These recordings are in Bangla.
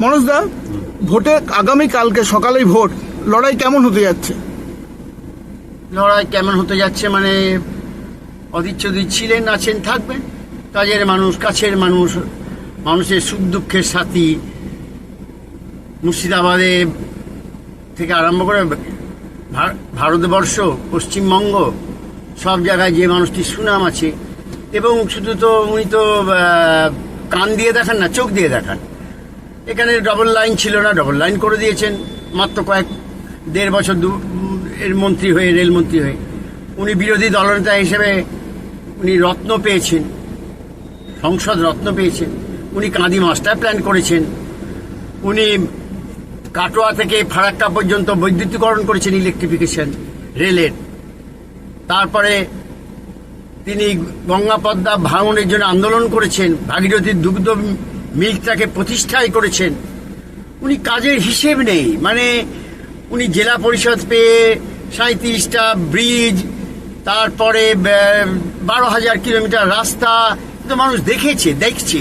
মনোজদা ভোটে আগামী কালকে সকালেই ভোট। লড়াই কেমন হতে যাচ্ছে? লড়াই কেমন হতে যাচ্ছে মানে চৌধুরী ছিলেন, আছেন, থাকবেন। কাজের মানুষ, কাছের মানুষ, মানুষের সুখ দুঃখের সাথী। মুর্শিদাবাদে থেকে আরম্ভ করে ভারতবর্ষ, পশ্চিমবঙ্গ, সব জায়গায় যে মানুষটির সুনাম আছে। এবং শুধু তো উনি তো কান দিয়ে দেখান না, চোখ দিয়ে দেখান। এখানে ডবল লাইন ছিল না ডবল লাইন করে দিয়েছেন। মাত্র কয়েক দেড় বছর দু এর মন্ত্রী হয়ে রেলমন্ত্রী হয়ে। উনি বিরোধী দলনেতা হিসেবে উনি রত্ন পেয়েছেন। সংসদ রত্ন পেয়েছেন। উনি কাঁদি মাস্টার প্ল্যান করেছেন। উনি কাটোয়া থেকে ফারাক্কা পর্যন্ত বৈদ্যুতিকরণ করেছেন ইলেকট্রিফিকেশন রেলের। তারপরে তিনি গঙ্গা পদ্মা ভাঙনের জন্য আন্দোলন করেছেন। ভাগীরথীর দুগ্ধ মিল্কটাকে প্রতিষ্ঠাই করেছেন। উনি কাজের হিসেব নেই। মানে উনি জেলা পরিষদ পেয়ে সাঁত্রিশটা ব্রিজ, তারপরে বারো হাজার কিলোমিটার রাস্তা তো মানুষ দেখেছে, দেখছে।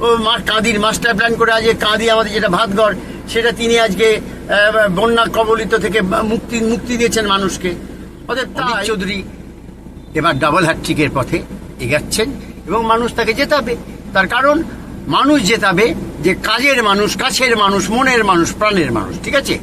ও মা, কাঁদির মাস্টার প্ল্যান করে আজকে কাঁদি আমাদের যেটা ভাতঘর, সেটা তিনি আজকে বন্যা কবলিত থেকে মুক্তি মুক্তি দিয়েছেন মানুষকে। অতএব তাই চৌধুরী এবার ডাবল হ্যাট্রিকের পথে এগাচ্ছেন এবং মানুষ তাকে জেতাবে। তার কারণ মানুষ জেতাবে যে কাজের মানুষ কাছের মানুষ মনের মানুষ প্রাণের মানুষ ঠিক আছে?